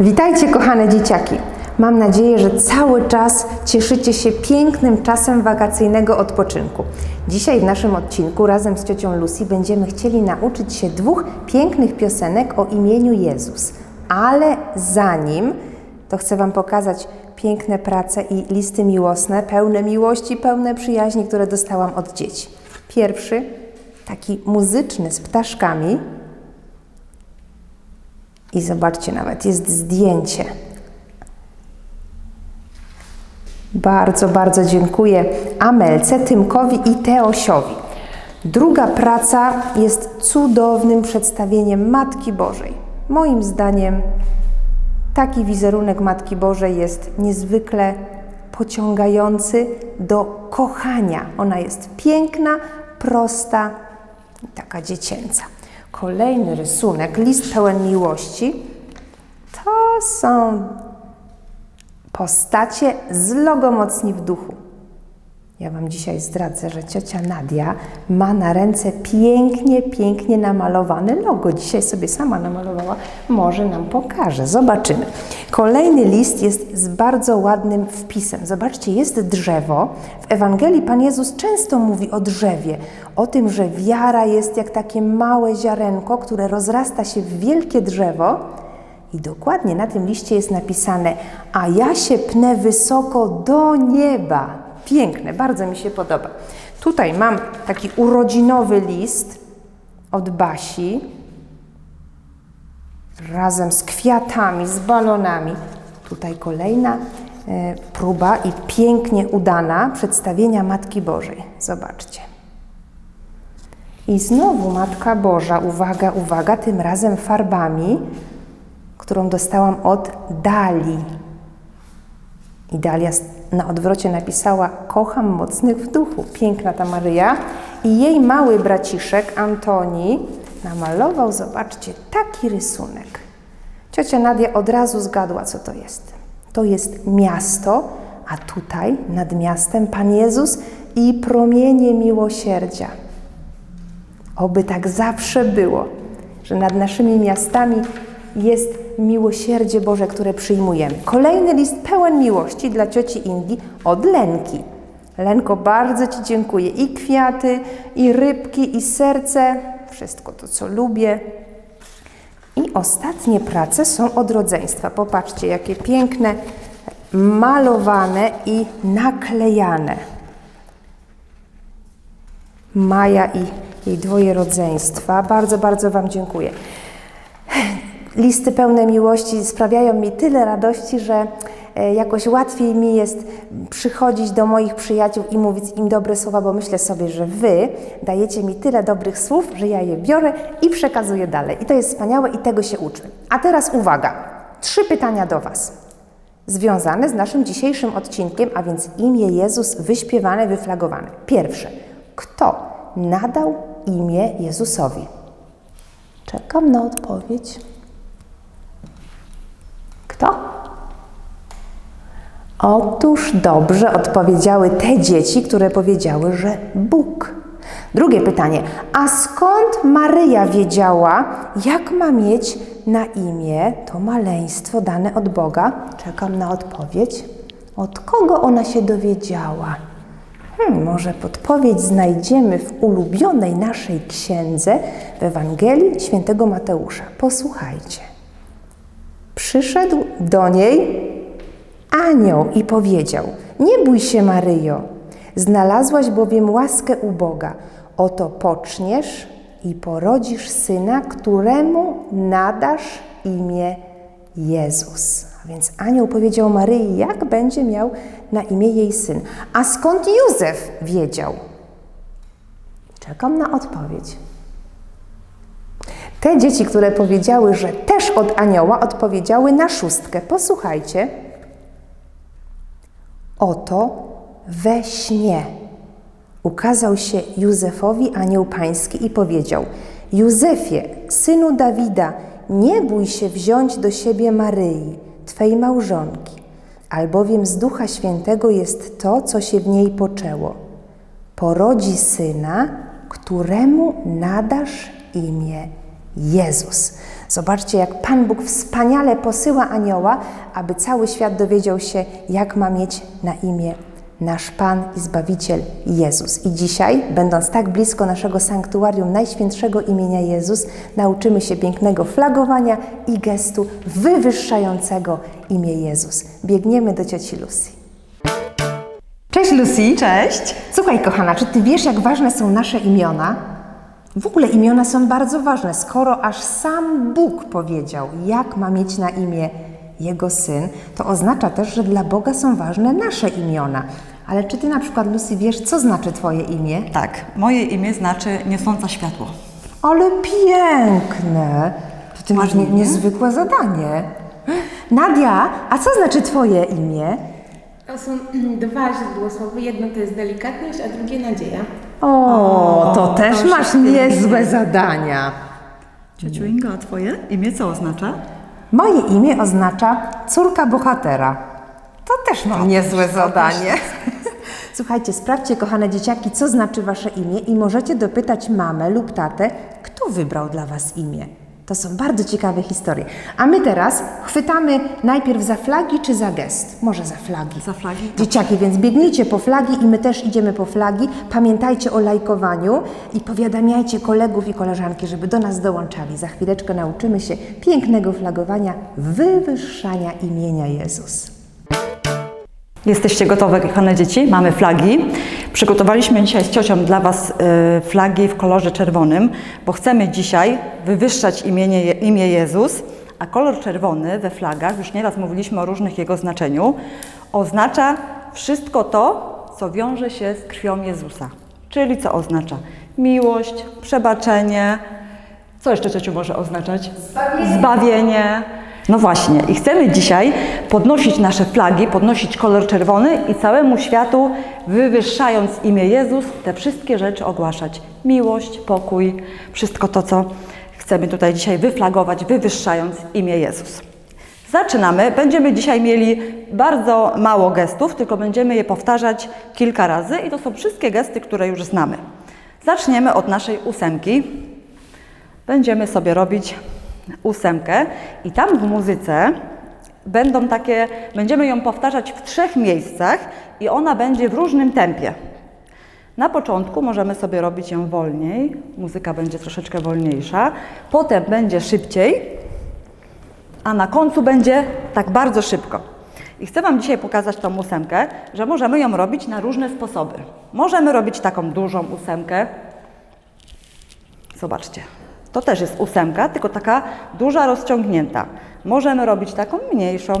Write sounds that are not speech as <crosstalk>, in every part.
Witajcie, kochane dzieciaki. Mam nadzieję, że cały czas cieszycie się pięknym czasem wakacyjnego odpoczynku. Dzisiaj w naszym odcinku razem z ciocią Lucy będziemy chcieli nauczyć się dwóch pięknych piosenek o imieniu Jezus. Ale zanim, to chcę Wam pokazać piękne prace i listy miłosne, pełne miłości, pełne przyjaźni, które dostałam od dzieci. Pierwszy, taki muzyczny z ptaszkami, i zobaczcie, nawet jest zdjęcie. Bardzo, bardzo dziękuję Amelce, Tymkowi i Teosiowi. Druga praca jest cudownym przedstawieniem Matki Bożej. Moim zdaniem taki wizerunek Matki Bożej jest niezwykle pociągający do kochania. Ona jest piękna, prosta i taka dziecięca. Kolejny rysunek, list pełen miłości, to są postacie z logo Mocni w Duchu. Ja Wam dzisiaj zdradzę, że ciocia Nadia ma na ręce pięknie, pięknie namalowane logo. Dzisiaj sobie sama namalowała, może nam pokaże. Zobaczymy. Kolejny list jest z bardzo ładnym wpisem. Zobaczcie, jest drzewo. W Ewangelii Pan Jezus często mówi o drzewie, o tym, że wiara jest jak takie małe ziarenko, które rozrasta się w wielkie drzewo. I dokładnie na tym liście jest napisane: A ja się pnę wysoko do nieba. Piękne, bardzo mi się podoba. Tutaj mam taki urodzinowy list od Basi, razem z kwiatami, z balonami. Tutaj kolejna e, próba i pięknie udana przedstawienia Matki Bożej. Zobaczcie. I znowu Matka Boża, uwaga, uwaga, tym razem farbami, którą dostałam od Dali. I Dalia na odwrocie napisała: Kocham mocnych w duchu. Piękna ta Maryja. I jej mały braciszek Antoni namalował, zobaczcie, taki rysunek. Ciocia Nadia od razu zgadła, co to jest. To jest miasto, a tutaj nad miastem Pan Jezus i promienie miłosierdzia. Oby tak zawsze było, że nad naszymi miastami jest miłosierdzie Boże, które przyjmujemy. Kolejny list pełen miłości dla cioci Ingi od Lenki. Lenko, bardzo Ci dziękuję. I kwiaty, i rybki, i serce, wszystko to, co lubię. I ostatnie prace są od rodzeństwa. Popatrzcie, jakie piękne, malowane i naklejane. Maja i jej dwoje rodzeństwa. Bardzo, bardzo Wam dziękuję. Listy pełne miłości sprawiają mi tyle radości, że e, jakoś łatwiej mi jest przychodzić do moich przyjaciół i mówić im dobre słowa, bo myślę sobie, że Wy dajecie mi tyle dobrych słów, że ja je biorę i przekazuję dalej. I to jest wspaniałe i tego się uczmy. A teraz uwaga, trzy pytania do Was. Związane z naszym dzisiejszym odcinkiem, a więc imię Jezus wyśpiewane, wyflagowane. Pierwsze. Kto nadał imię Jezusowi? Czekam na odpowiedź. Kto? Otóż dobrze odpowiedziały te dzieci, które powiedziały, że Bóg. Drugie pytanie. A skąd Maryja wiedziała, jak ma mieć na imię to maleństwo dane od Boga? Czekam na odpowiedź. Od kogo ona się dowiedziała? Hmm, może podpowiedź znajdziemy w ulubionej naszej księdze w Ewangelii świętego Mateusza. Posłuchajcie. Przyszedł do niej anioł i powiedział: Nie bój się, Maryjo, znalazłaś bowiem łaskę u Boga. Oto poczniesz i porodzisz syna, któremu nadasz imię Jezus. A więc anioł powiedział Maryi, jak będzie miał na imię jej syn. A skąd Józef wiedział? Czekam na odpowiedź. Te dzieci, które powiedziały, że też od anioła, odpowiedziały na szóstkę. Posłuchajcie. Oto we śnie ukazał się Józefowi anioł pański i powiedział: Józefie, synu Dawida, nie bój się wziąć do siebie Maryi, twej małżonki, albowiem z Ducha Świętego jest to, co się w niej poczęło. Porodzi syna, któremu nadasz imię Jezus. Zobaczcie, jak Pan Bóg wspaniale posyła anioła, aby cały świat dowiedział się, jak ma mieć na imię nasz Pan i Zbawiciel Jezus. I dzisiaj, będąc tak blisko naszego sanktuarium Najświętszego imienia Jezus, nauczymy się pięknego flagowania i gestu wywyższającego imię Jezus. Biegniemy do cioci Lucy. Cześć Lucy! Cześć. Słuchaj, kochana, czy ty wiesz, jak ważne są nasze imiona? W ogóle imiona są bardzo ważne, skoro aż sam Bóg powiedział, jak ma mieć na imię Jego Syn, to oznacza też, że dla Boga są ważne nasze imiona. Ale czy ty na przykład, Lucy, wiesz, co znaczy twoje imię? Tak, moje imię znaczy niosąca światło. Ale piękne! To ty masz nie, niezwykłe zadanie. Nadia, a co znaczy twoje imię? To są <clears throat> dwa źródłosłowy. Jedno to jest delikatność, a drugie nadzieja. O, to też proszę masz niezłe zadania. Ciociu Ingo, a twoje imię co oznacza? Moje imię oznacza córka bohatera. To też mam niezłe zadanie. <laughs> Słuchajcie, sprawdźcie, kochane dzieciaki, co znaczy wasze imię i możecie dopytać mamę lub tatę, kto wybrał dla was imię. To są bardzo ciekawe historie. A my teraz chwytamy najpierw za flagi czy za gest? Może za flagi. Za flagi? Dzieciaki, więc biegnijcie po flagi i my też idziemy po flagi. Pamiętajcie o lajkowaniu i powiadamiajcie kolegów i koleżanki, żeby do nas dołączali. Za chwileczkę nauczymy się pięknego flagowania, wywyższania imienia Jezus. Jesteście gotowe, kochane dzieci? Mamy flagi. Przygotowaliśmy dzisiaj z ciocią dla Was y, flagi w kolorze czerwonym, bo chcemy dzisiaj wywyższać imienie, imię Jezus, a kolor czerwony we flagach, już nieraz mówiliśmy o różnych jego znaczeniu, oznacza wszystko to, co wiąże się z krwią Jezusa. Czyli co oznacza? Miłość, przebaczenie. Co jeszcze ciociu może oznaczać? Zbawienie. Zbawienie. No właśnie, i chcemy dzisiaj podnosić nasze flagi, podnosić kolor czerwony i całemu światu, wywyższając imię Jezus, te wszystkie rzeczy ogłaszać. Miłość, pokój, wszystko to, co chcemy tutaj dzisiaj wyflagować, wywyższając imię Jezus. Zaczynamy. Będziemy dzisiaj mieli bardzo mało gestów, tylko będziemy je powtarzać kilka razy i to są wszystkie gesty, które już znamy. Zaczniemy od naszej ósemki. Będziemy sobie robić ósemkę i tam w muzyce będą takie, będziemy ją powtarzać w trzech miejscach i ona będzie w różnym tempie. Na początku możemy sobie robić ją wolniej, muzyka będzie troszeczkę wolniejsza, potem będzie szybciej, a na końcu będzie tak bardzo szybko. I chcę Wam dzisiaj pokazać tą ósemkę, że możemy ją robić na różne sposoby. Możemy robić taką dużą ósemkę. Zobaczcie, to też jest ósemka, tylko taka duża, rozciągnięta. Możemy robić taką mniejszą,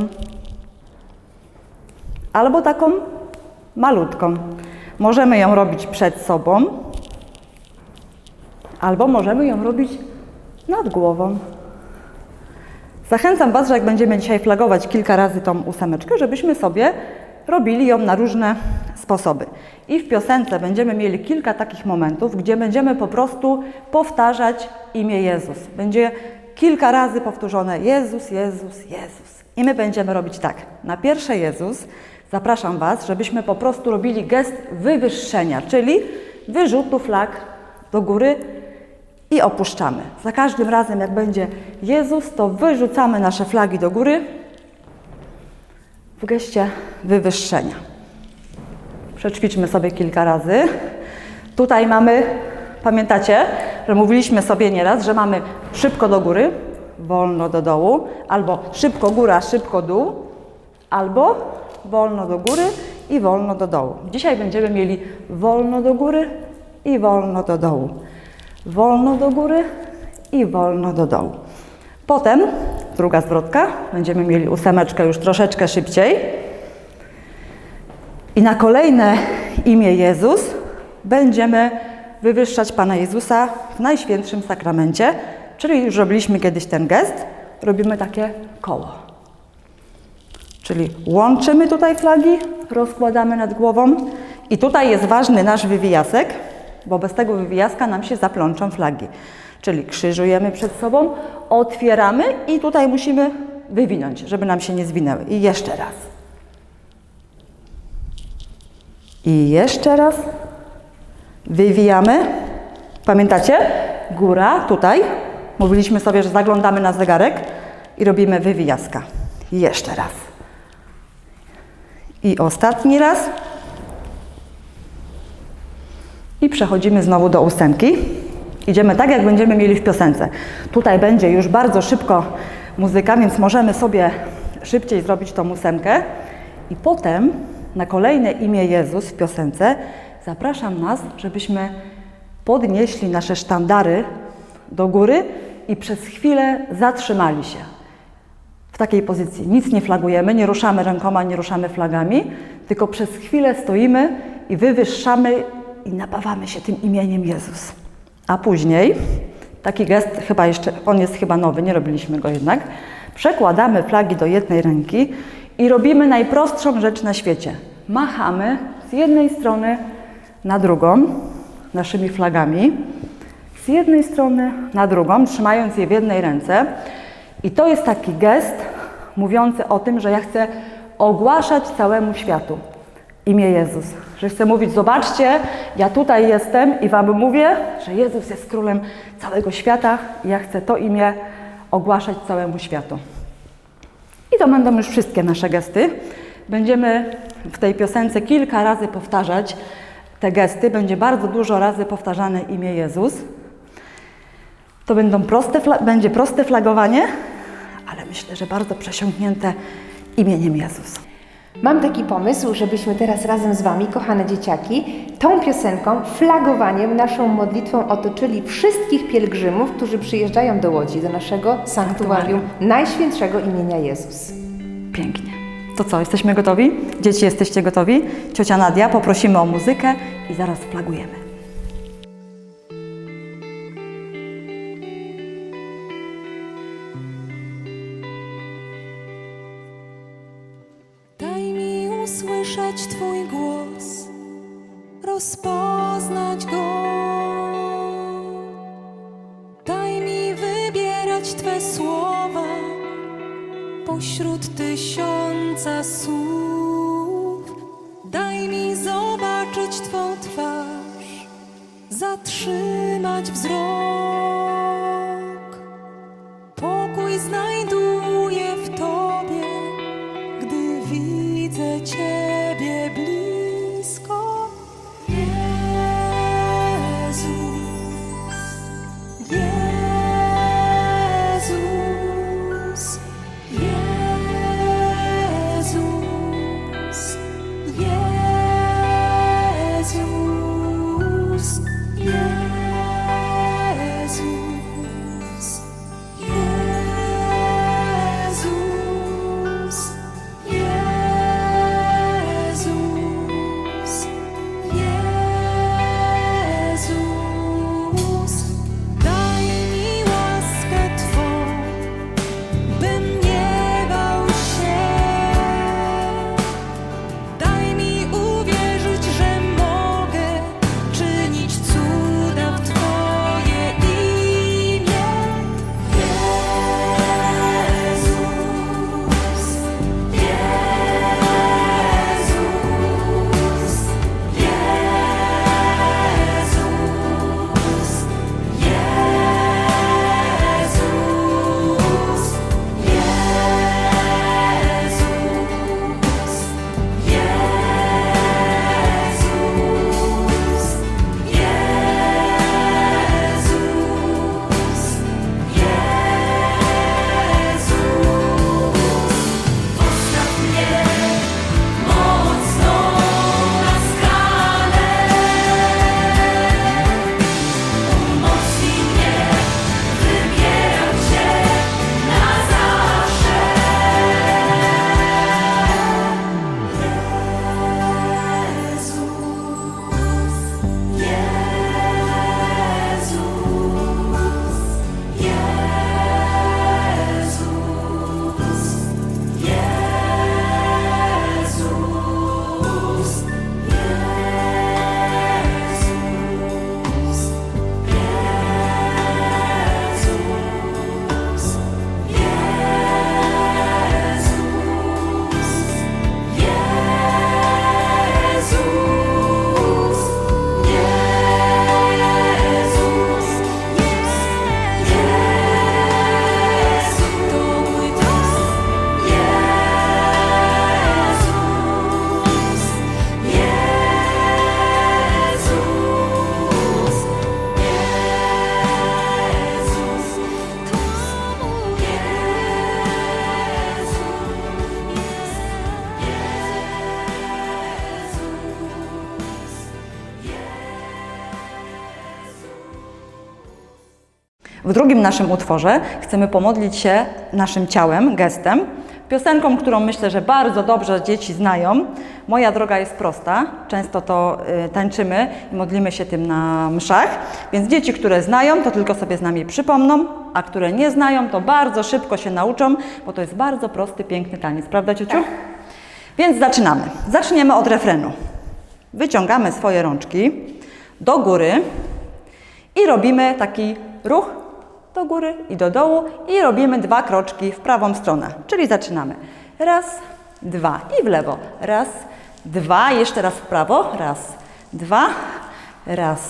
albo taką malutką. Możemy ją robić przed sobą, albo możemy ją robić nad głową. Zachęcam Was, że jak będziemy dzisiaj flagować kilka razy tą ósemeczkę, żebyśmy sobie robili ją na różne sposoby. I w piosence będziemy mieli kilka takich momentów, gdzie będziemy po prostu powtarzać imię Jezus. Będzie kilka razy powtórzone Jezus, Jezus, Jezus. I my będziemy robić tak. Na pierwsze Jezus zapraszam Was, żebyśmy po prostu robili gest wywyższenia, czyli wyrzutu flag do góry i opuszczamy. Za każdym razem, jak będzie Jezus, to wyrzucamy nasze flagi do góry w geście wywyższenia. Przećwiczmy sobie kilka razy. Tutaj mamy, pamiętacie, że mówiliśmy sobie nieraz, że mamy szybko do góry, wolno do dołu, albo szybko góra, szybko dół, albo wolno do góry i wolno do dołu. Dzisiaj będziemy mieli wolno do góry i wolno do dołu. Wolno do góry i wolno do dołu. Potem druga zwrotka, będziemy mieli ósemeczkę już troszeczkę szybciej. I na kolejne imię Jezus będziemy wywyższać Pana Jezusa w Najświętszym Sakramencie, czyli już robiliśmy kiedyś ten gest, robimy takie koło. Czyli łączymy tutaj flagi, rozkładamy nad głową i tutaj jest ważny nasz wywijasek, bo bez tego wywijaska nam się zaplączą flagi. Czyli krzyżujemy przed sobą, otwieramy i tutaj musimy wywinąć, żeby nam się nie zwinęły. I jeszcze raz. I jeszcze raz. Wywijamy. Pamiętacie? Góra tutaj, Mówiliśmy sobie, że zaglądamy na zegarek i robimy wywijaska. Jeszcze raz. I ostatni raz. I przechodzimy znowu do ósemki. Idziemy tak, jak będziemy mieli w piosence. Tutaj będzie już bardzo szybko muzyka, więc możemy sobie szybciej zrobić tą ósemkę. I potem na kolejne imię Jezus w piosence zapraszam nas, żebyśmy podnieśli nasze sztandary do góry i przez chwilę zatrzymali się w takiej pozycji. Nic nie flagujemy, nie ruszamy rękoma, nie ruszamy flagami, tylko przez chwilę stoimy i wywyższamy i napawamy się tym imieniem Jezus. A później, taki gest, chyba jeszcze, on jest chyba nowy, nie robiliśmy go jednak, przekładamy flagi do jednej ręki i robimy najprostszą rzecz na świecie. Machamy z jednej strony na drugą naszymi flagami, z jednej strony na drugą, trzymając je w jednej ręce. I to jest taki gest mówiący o tym, że ja chcę ogłaszać całemu światu imię Jezus. Że chcę mówić, zobaczcie, ja tutaj jestem i Wam mówię, że Jezus jest królem całego świata i ja chcę to imię ogłaszać całemu światu. I to będą już wszystkie nasze gesty. Będziemy w tej piosence kilka razy powtarzać te gesty. Będzie bardzo dużo razy powtarzane imię Jezus. To będą proste, będzie proste flagowanie, ale myślę, że bardzo przesiąknięte imieniem Jezus. Mam taki pomysł, żebyśmy teraz razem z Wami, kochane dzieciaki, tą piosenką, flagowaniem, naszą modlitwą otoczyli wszystkich pielgrzymów, którzy przyjeżdżają do Łodzi, do naszego sanktuarium Najświętszego imienia Jezus. Pięknie. To co, jesteśmy gotowi? Dzieci, jesteście gotowi? Ciocia Nadia, poprosimy o muzykę i zaraz flagujemy. Wybierać Twe słowa pośród tysiąca słów. Daj mi zobaczyć Twą twarz, zatrzymać wzrok. W drugim naszym utworze chcemy pomodlić się naszym ciałem, gestem, piosenką, którą myślę, że bardzo dobrze dzieci znają. Moja droga jest prosta. Często to y, tańczymy i modlimy się tym na mszach. Więc dzieci, które znają, to tylko sobie z nami przypomną, a które nie znają, to bardzo szybko się nauczą, bo to jest bardzo prosty, piękny taniec. Prawda, ciociu? Więc zaczynamy. Zaczniemy od refrenu. Wyciągamy swoje rączki do góry i robimy taki ruch do góry i do dołu i robimy dwa kroczki w prawą stronę. Czyli zaczynamy. Raz, dwa i w lewo. Raz, dwa, jeszcze raz w prawo. Raz, dwa, raz,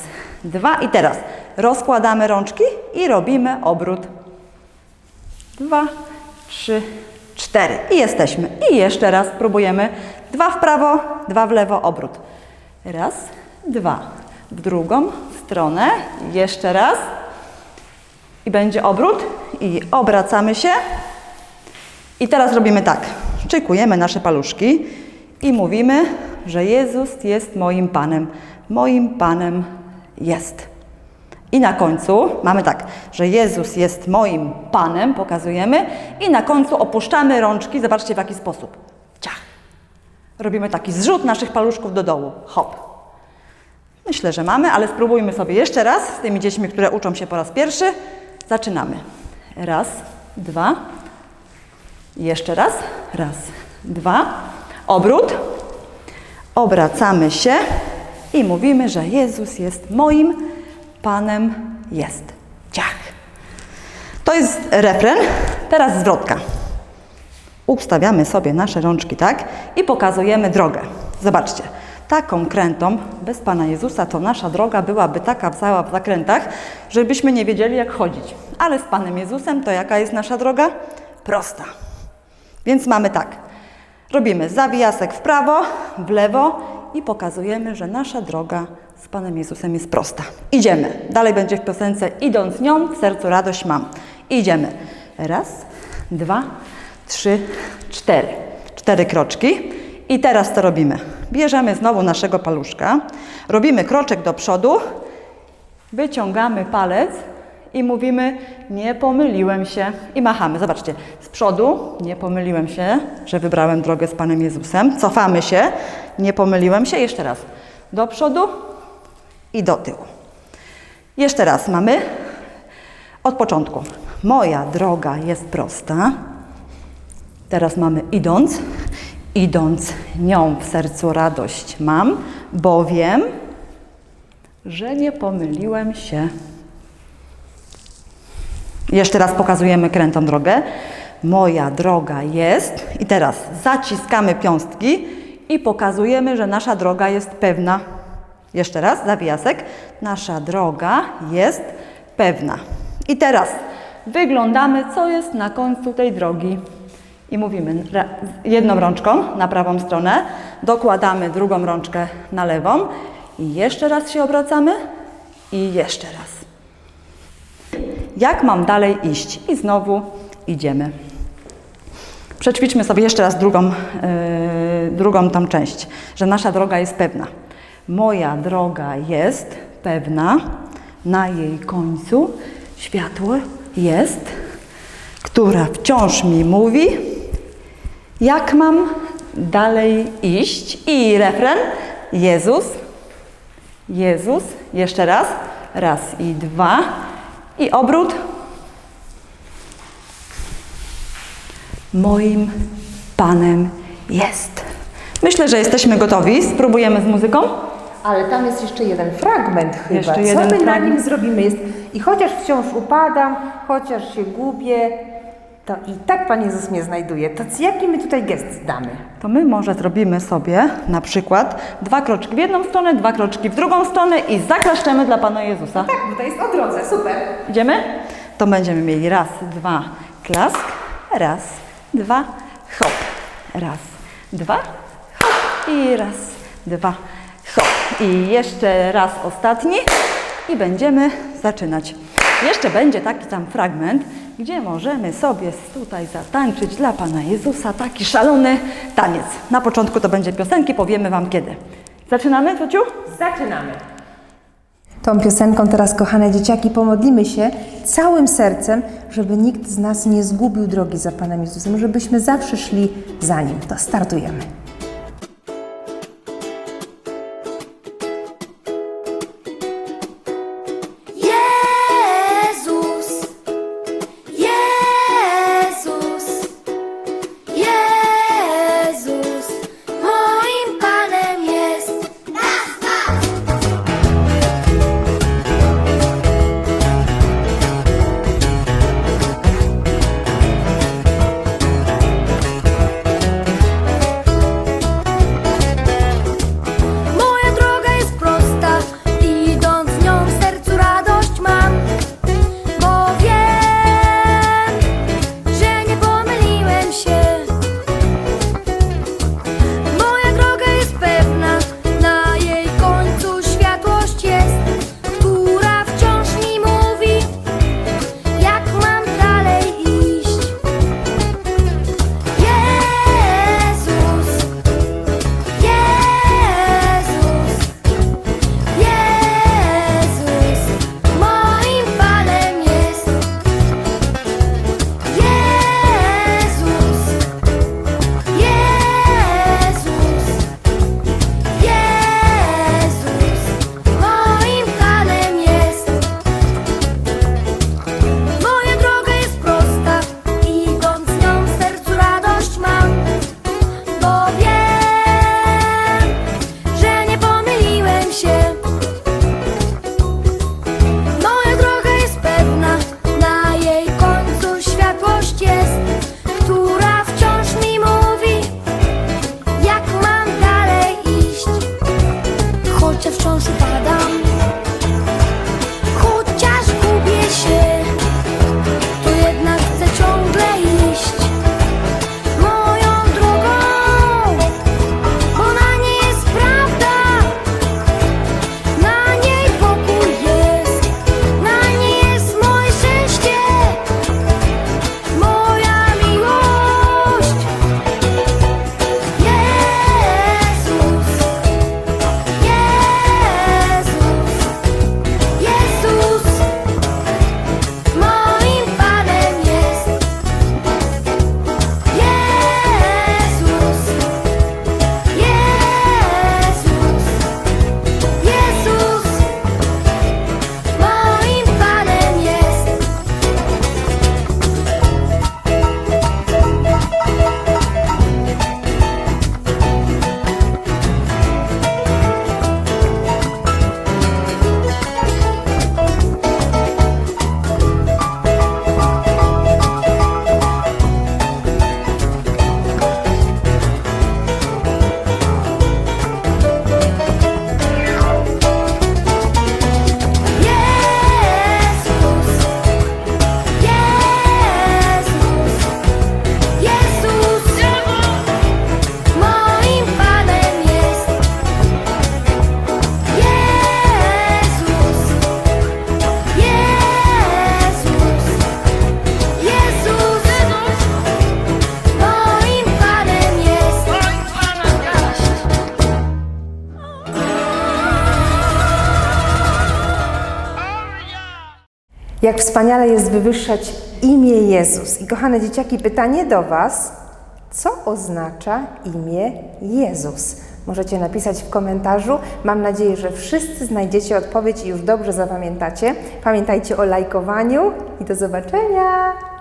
dwa i teraz rozkładamy rączki i robimy obrót. Dwa, trzy, cztery. I jesteśmy. I jeszcze raz próbujemy. Dwa w prawo, dwa w lewo, obrót. Raz, dwa. W drugą stronę. Jeszcze raz. I będzie obrót. I obracamy się. I teraz robimy tak. Szykujemy nasze paluszki i mówimy, że Jezus jest moim Panem. Moim Panem jest. I na końcu mamy tak, że Jezus jest moim Panem, pokazujemy, i na końcu opuszczamy rączki. Zobaczcie w jaki sposób. Ciach. Robimy taki zrzut naszych paluszków do dołu. Hop. Myślę, że mamy, ale spróbujmy sobie jeszcze raz z tymi dziećmi, które uczą się po raz pierwszy. Zaczynamy. Raz, dwa. Jeszcze raz. Raz, dwa. Obrót. Obracamy się i mówimy, że Jezus jest moim Panem jest. Ciach. To jest refren. Teraz zwrotka. Ustawiamy sobie nasze rączki tak i pokazujemy drogę. Zobaczcie, taką krętą bez Pana Jezusa to nasza droga byłaby taka cała w zakrętach, żebyśmy nie wiedzieli jak chodzić. Ale z Panem Jezusem to jaka jest nasza droga? Prosta. Więc mamy tak. Robimy zawijasek w prawo, w lewo i pokazujemy, że nasza droga z Panem Jezusem jest prosta. Idziemy. Dalej będzie w piosence idąc nią, w sercu radość mam. Idziemy. Raz, dwa, trzy, cztery. Cztery kroczki. I teraz co robimy? Bierzemy znowu naszego paluszka, robimy kroczek do przodu, wyciągamy palec i mówimy, nie pomyliłem się. I machamy. Zobaczcie, z przodu, nie pomyliłem się, że wybrałem drogę z Panem Jezusem. Cofamy się, nie pomyliłem się. Jeszcze raz. Do przodu i do tyłu. Jeszcze raz mamy od początku. Moja droga jest prosta. Teraz mamy idąc. Idąc nią w sercu radość mam, bo wiem, że nie pomyliłem się. Jeszcze raz pokazujemy krętą drogę. Moja droga jest. I teraz zaciskamy piąstki i pokazujemy, że nasza droga jest pewna. Jeszcze raz, zawijasek. Nasza droga jest pewna. I teraz wyglądamy, co jest na końcu tej drogi. I mówimy jedną rączką na prawą stronę, dokładamy drugą rączkę na lewą i jeszcze raz się obracamy i jeszcze raz. Jak mam dalej iść? I znowu idziemy. Przećwiczmy sobie jeszcze raz drugą, yy, drugą tą część, że nasza droga jest pewna. Moja droga jest pewna, na jej końcu światło jest, która wciąż mi mówi, jak mam dalej iść. I refren Jezus, Jezus, jeszcze raz, raz i dwa, i obrót. Moim Panem jest. Myślę, że jesteśmy gotowi. Spróbujemy z muzyką. Ale tam jest jeszcze jeden fragment chyba. Jeszcze Co jeden my na fragment? nim zrobimy? Jest, I chociaż wciąż upadam, chociaż się gubię, to i tak Pan Jezus mnie znajduje. To jaki my tutaj gest damy? To my może zrobimy sobie na przykład dwa kroczki w jedną stronę, dwa kroczki w drugą stronę i zaklaszczemy dla Pana Jezusa. Tak, bo to jest o drodze, super. Idziemy? To będziemy mieli raz, dwa, klask, raz, dwa, hop, raz, dwa, hop i raz, dwa, hop. I jeszcze raz ostatni i będziemy zaczynać. Jeszcze będzie taki tam fragment, gdzie możemy sobie tutaj zatańczyć dla Pana Jezusa taki szalony taniec. Na początku to będzie piosenki, powiemy Wam kiedy. Zaczynamy, Cociu? Zaczynamy. Tą piosenką teraz, kochane dzieciaki, pomodlimy się całym sercem, żeby nikt z nas nie zgubił drogi za Panem Jezusem, żebyśmy zawsze szli za Nim. To startujemy. Jak wspaniale jest wywyższać imię Jezus. I kochane dzieciaki, pytanie do Was, co oznacza imię Jezus? Możecie napisać w komentarzu. Mam nadzieję, że wszyscy znajdziecie odpowiedź i już dobrze zapamiętacie. Pamiętajcie o lajkowaniu i do zobaczenia!